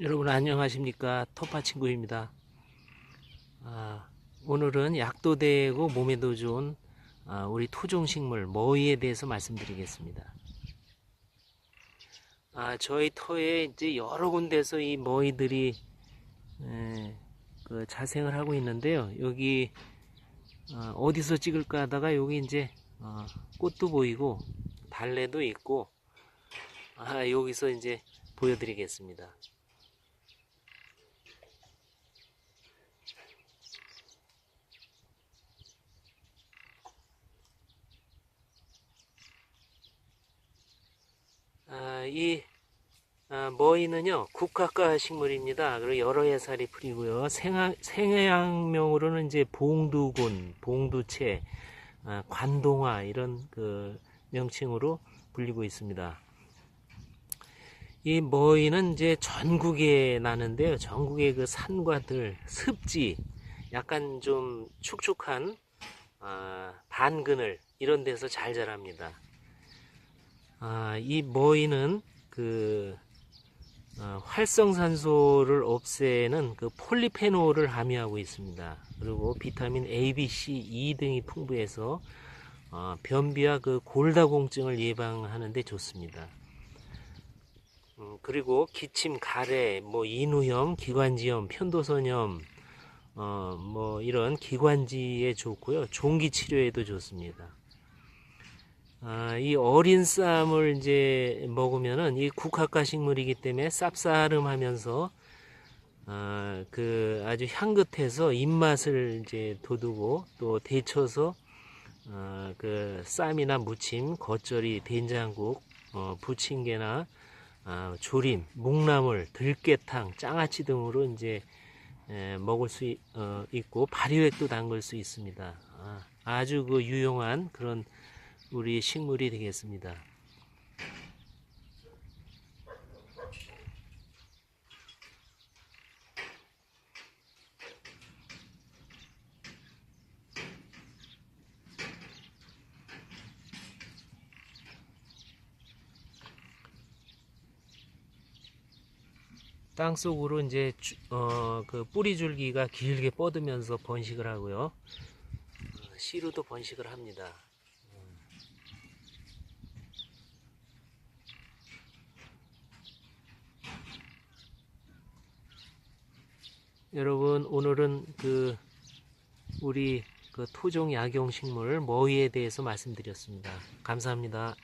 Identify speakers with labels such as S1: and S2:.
S1: 여러분 안녕하십니까 토파 친구입니다. 아, 오늘은 약도 되고 몸에도 좋은 아, 우리 토종식물 머위에 대해서 말씀드리겠습니다. 아, 저희 터에 이제 여러 군데서 이 머위들이 에, 그 자생을 하고 있는데요. 여기 어, 어디서 찍을까 하다가 여기 이제 어, 꽃도 보이고 달래도 있고 아, 여기서 이제 보여드리겠습니다. 아, 이 아, 머위는요 국화과 식물입니다. 그리고 여러 해살이 풀이고요. 생하, 생해양명으로는 이제 봉두곤, 봉두채, 아, 관동화 이런 그 명칭으로 불리고 있습니다. 이 머위는 이제 전국에 나는데요. 전국의 그 산과 들, 습지, 약간 좀 축축한 아, 반그늘 이런 데서 잘 자랍니다. 아, 이 머위는 그 어, 활성산소를 없애는 그 폴리페놀을 함유하고 있습니다. 그리고 비타민 A, B, C, E 등이 풍부해서 어, 변비와 그 골다공증을 예방하는 데 좋습니다. 음, 그리고 기침, 가래, 뭐 인후염, 기관지염, 편도선염, 어, 뭐 이런 기관지에 좋고요. 종기 치료에도 좋습니다. 아, 이 어린 쌈을 이제 먹으면은 이 국화과 식물이기 때문에 쌉싸름하면서 아, 그 아주 향긋해서 입맛을 이제 돋우고 또 데쳐서 아, 그 쌈이나 무침, 겉절이, 된장국, 어, 부침개나 아, 조림, 묵나물, 들깨탕, 장아찌 등으로 이제 에, 먹을 수 있, 어, 있고 발효액도 담글 수 있습니다. 아, 아주 그 유용한 그런 우리 식물이 되겠습니다. 땅 속으로 이제 주- 어, 그 뿌리 줄기가 길게 뻗으면서 번식을 하고요. 어, 씨로도 번식을 합니다. 여러분 오늘은 그 우리 그 토종 약용 식물 머위에 대해서 말씀드렸습니다. 감사합니다.